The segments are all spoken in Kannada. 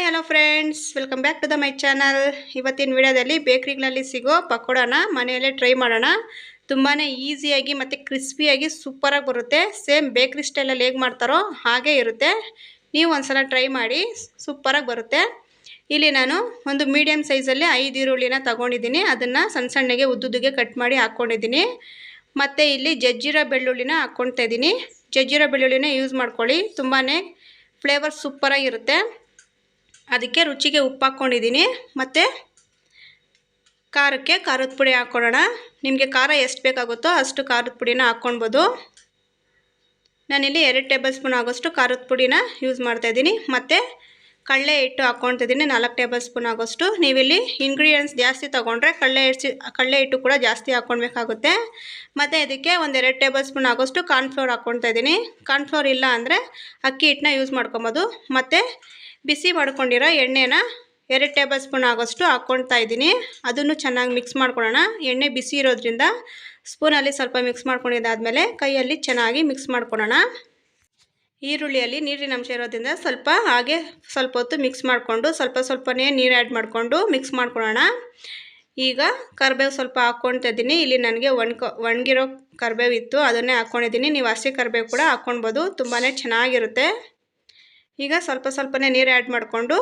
Hi hello friends welcome back to the my channel ಇವತ್ತಿನ ವಿಡಿಯೋದಲ್ಲಿ ಬೇಕ್ರಿಗಳಲ್ಲಿ ಸಿಗೋ ಪಕೋಡಾನ ಮನೆಯಲ್ಲೇ ಟ್ರೈ ಮಾಡೋಣ. ತುಂಬಾ ಈಸಿಯಾಗಿ ಮತ್ತು ಕ್ರಿಸ್ಪಿಯಾಗಿ ಸೂಪರಾಗಿ ಬರುತ್ತೆ. ಸೇಮ್ ಬೇಕ್ರಿ ಸ್ಟೈಲಲ್ಲಿ ಹೇಗೆ ಮಾಡ್ತಾರೋ ಹಾಗೇ ಇರುತ್ತೆ. ನೀವು ಒಂದ್ಸಲ ಟ್ರೈ ಮಾಡಿ ಸೂಪರಾಗಿ ಬರುತ್ತೆ. ಇಲ್ಲಿ ನಾನು ಒಂದು ಮೀಡಿಯಮ್ ಸೈಜಲ್ಲಿ ಐದು ಈರುಳ್ಳಿನ ತಗೊಂಡಿದ್ದೀನಿ. ಅದನ್ನು ಸಣ್ಣ ಸಣ್ಣಗೆ ಉದ್ದುದ್ದಿಗೆ ಕಟ್ ಮಾಡಿ ಹಾಕ್ಕೊಂಡಿದ್ದೀನಿ ಮತ್ತು ಇಲ್ಲಿ ಜಜ್ಜಿರ ಬೆಳ್ಳುಳ್ಳಿನ ಹಾಕ್ಕೊಳ್ತಾ ಇದ್ದೀನಿ. ಜಜ್ಜಿರ ಬೆಳ್ಳುಳ್ಳಿನ ಯೂಸ್ ಮಾಡ್ಕೊಳ್ಳಿ. ತುಂಬಾ ಫ್ಲೇವರ್ ಸೂಪರಾಗಿರುತ್ತೆ ಅದಕ್ಕೆ ರುಚಿಗೆ ಉಪ್ಪು ಹಾಕ್ಕೊಂಡಿದ್ದೀನಿ. ಮತ್ತು ಖಾರಕ್ಕೆ ಖಾರದ ಪುಡಿ ಹಾಕ್ಕೊಳ್ಳೋಣ. ನಿಮಗೆ ಖಾರ ಎಷ್ಟು ಬೇಕಾಗುತ್ತೋ ಅಷ್ಟು ಖಾರದ ಪುಡಿನ ಹಾಕ್ಕೊಳ್ಬೋದು. ನಾನಿಲ್ಲಿ ಎರಡು ಟೇಬಲ್ ಸ್ಪೂನ್ ಆಗೋಷ್ಟು ಖಾರದ ಪುಡಿನ ಯೂಸ್ ಮಾಡ್ತಾಯಿದ್ದೀನಿ ಮತ್ತು ಕಡಲೆ ಹಿಟ್ಟು ಹಾಕ್ಕೊಳ್ತಿದ್ದೀನಿ ನಾಲ್ಕು ಟೇಬಲ್ ಸ್ಪೂನ್ ಆಗೋಷ್ಟು. ನೀವಿಲ್ಲಿ ಇಂಗ್ರೀಡಿಯೆಂಟ್ಸ್ ಜಾಸ್ತಿ ತೊಗೊಂಡ್ರೆ ಕಡಲೆ ಹಿಟ್ಟು ಕಡಲೆ ಹಿಟ್ಟು ಕೂಡ ಜಾಸ್ತಿ ಹಾಕ್ಕೊಳ್ಬೇಕಾಗುತ್ತೆ. ಮತ್ತು ಇದಕ್ಕೆ ಒಂದೆರಡು ಟೇಬಲ್ ಸ್ಪೂನ್ ಆಗೋಷ್ಟು ಕಾರ್ನ್ಫ್ಲೋರ್ ಹಾಕ್ಕೊಳ್ತಾ ಇದ್ದೀನಿ. ಕಾರ್ನ್ಫ್ಲೋರ್ ಇಲ್ಲ ಅಂದರೆ ಅಕ್ಕಿ ಹಿಟ್ಟನ್ನ ಯೂಸ್ ಮಾಡ್ಕೊಬೋದು. ಮತ್ತು ಬಿಸಿ ಮಾಡ್ಕೊಂಡಿರೋ ಎಣ್ಣೆನ ಎರಡು ಟೇಬಲ್ ಸ್ಪೂನ್ ಆಗೋಷ್ಟು ಹಾಕ್ಕೊಳ್ತಾ ಇದ್ದೀನಿ. ಅದನ್ನು ಚೆನ್ನಾಗಿ ಮಿಕ್ಸ್ ಮಾಡ್ಕೊಳ್ಳೋಣ. ಎಣ್ಣೆ ಬಿಸಿ ಇರೋದ್ರಿಂದ ಸ್ಪೂನಲ್ಲಿ ಸ್ವಲ್ಪ ಮಿಕ್ಸ್ ಮಾಡ್ಕೊಂಡಿದ್ದಾದಮೇಲೆ ಕೈಯಲ್ಲಿ ಚೆನ್ನಾಗಿ ಮಿಕ್ಸ್ ಮಾಡ್ಕೊಳ್ಳೋಣ. ಈರುಳ್ಳಿಯಲ್ಲಿ ನೀರಿನ ಅಂಶ ಇರೋದ್ರಿಂದ ಸ್ವಲ್ಪ ಹಾಗೆ ಸ್ವಲ್ಪ ಹೊತ್ತು ಮಿಕ್ಸ್ ಮಾಡಿಕೊಂಡು ಸ್ವಲ್ಪ ಸ್ವಲ್ಪನೇ ನೀರು ಆ್ಯಡ್ ಮಾಡಿಕೊಂಡು ಮಿಕ್ಸ್ ಮಾಡ್ಕೊಳ್ಳೋಣ. ಈಗ ಕರ್ಬೇವು ಸ್ವಲ್ಪ ಹಾಕ್ಕೊಳ್ತಾ ಇದ್ದೀನಿ. ಇಲ್ಲಿ ನನಗೆ ಒಣ್ಕೊ ಒಣಗಿರೋ ಕರ್ಬೇವು ಇತ್ತು. ಅದನ್ನೇ ಹಾಕ್ಕೊಂಡಿದ್ದೀನಿ. ನೀವು ಹಸಿ ಕರ್ಬೇವು ಕೂಡ ಹಾಕ್ಕೊಳ್ಬೋದು. ತುಂಬಾ ಚೆನ್ನಾಗಿರುತ್ತೆ. ಈಗ ಸ್ವಲ್ಪ ಸ್ವಲ್ಪನೇ ನೀರು ಆ್ಯಡ್ ಮಾಡಿಕೊಂಡು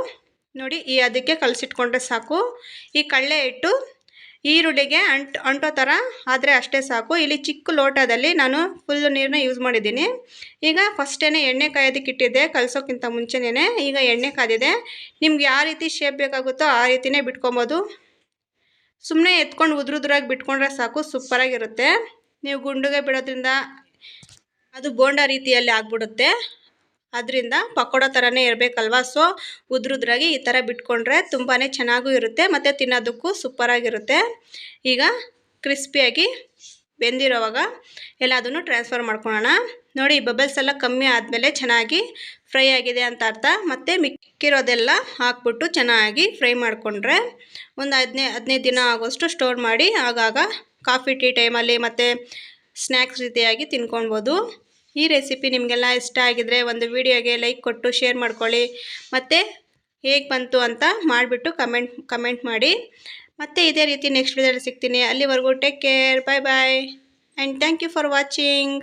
ನೋಡಿ ಈ ಅದಕ್ಕೆ ಕಲಸಿಟ್ಕೊಂಡ್ರೆ ಸಾಕು. ಈ ಕಡಲೆ ಹಿಟ್ಟು ಈರುಳ್ಳಿಗೆ ಅಂಟು, ಅಂಟೋ ಥರ ಆದರೆ ಅಷ್ಟೇ ಸಾಕು. ಇಲ್ಲಿ ಚಿಕ್ಕ ಲೋಟದಲ್ಲಿ ನಾನು ಫುಲ್ ನೀರನ್ನ ಯೂಸ್ ಮಾಡಿದ್ದೀನಿ. ಈಗ ಫಸ್ಟೇ ಎಣ್ಣೆ ಕಾಯೋದಕ್ಕೆ ಇಟ್ಟಿದ್ದೆ, ಕಲಸೋಕ್ಕಿಂತ ಮುಂಚೆನೇ ಈಗ ಎಣ್ಣೆ ಕಾದಿದೆ. ನಿಮ್ಗೆ ಯಾವ ರೀತಿ ಶೇಪ್ ಬೇಕಾಗುತ್ತೋ ಆ ರೀತಿಯೇ ಬಿಟ್ಕೊಬೋದು. ಸುಮ್ಮನೆ ಎತ್ಕೊಂಡು ಉದುರುದ್ರಾಗಿ ಬಿಟ್ಕೊಂಡ್ರೆ ಸಾಕು, ಸೂಪರಾಗಿರುತ್ತೆ. ನೀವು ಗುಂಡುಗೆ ಬಿಡೋದ್ರಿಂದ ಅದು ಬೋಂಡ ರೀತಿಯಲ್ಲಿ ಆಗಿಬಿಡುತ್ತೆ. ಅದರಿಂದ ಪಕೋಡ ಥರನೇ ಇರಬೇಕಲ್ವ? ಸೊ ಉದ್ರುದ್ರಾಗಿ ಈ ಥರ ಬಿಟ್ಕೊಂಡ್ರೆ ತುಂಬಾ ಚೆನ್ನಾಗೂ ಇರುತ್ತೆ ಮತ್ತು ತಿನ್ನೋದಕ್ಕೂ ಸೂಪರಾಗಿರುತ್ತೆ. ಈಗ ಕ್ರಿಸ್ಪಿಯಾಗಿ ಬೆಂದಿರೋವಾಗ ಎಲ್ಲದನ್ನು ಟ್ರಾನ್ಸ್ಫರ್ ಮಾಡ್ಕೊಳ್ಳೋಣ. ನೋಡಿ, ಬಬಲ್ಸ್ ಎಲ್ಲ ಕಮ್ಮಿ ಆದಮೇಲೆ ಚೆನ್ನಾಗಿ ಫ್ರೈ ಆಗಿದೆ ಅಂತ ಅರ್ಥ. ಮತ್ತು ಮಿಕ್ಕಿರೋದೆಲ್ಲ ಹಾಕ್ಬಿಟ್ಟು ಚೆನ್ನಾಗಿ ಫ್ರೈ ಮಾಡಿಕೊಂಡ್ರೆ ಒಂದು ಹದಿನೈದು ಹದಿನೈದು ದಿನ ಆಗೋಷ್ಟು ಸ್ಟೋರ್ ಮಾಡಿ ಆಗಾಗ ಕಾಫಿ ಟೀ ಟೈಮಲ್ಲಿ ಮತ್ತು ಸ್ನ್ಯಾಕ್ಸ್ ರೀತಿಯಾಗಿ ತಿನ್ಕೊಳ್ಬೋದು. ಈ ರೆಸಿಪಿ ನಿಮಗೆಲ್ಲ ಇಷ್ಟ ಆಗಿದರೆ ಒಂದು ವಿಡಿಯೋಗೆ ಲೈಕ್ ಕೊಟ್ಟು ಶೇರ್ ಮಾಡ್ಕೊಳ್ಳಿ. ಮತ್ತು ಹೇಗೆ ಬಂತು ಅಂತ ಮಾಡಿಬಿಟ್ಟು ಕಮೆಂಟ್ ಕಮೆಂಟ್ ಮಾಡಿ. ಮತ್ತು ಇದೇ ರೀತಿ ನೆಕ್ಸ್ಟ್ ವಿಡಿಯೋದಲ್ಲಿ ಸಿಗ್ತೀನಿ. ಅಲ್ಲಿವರೆಗೂ take care bye bye and thank you for watching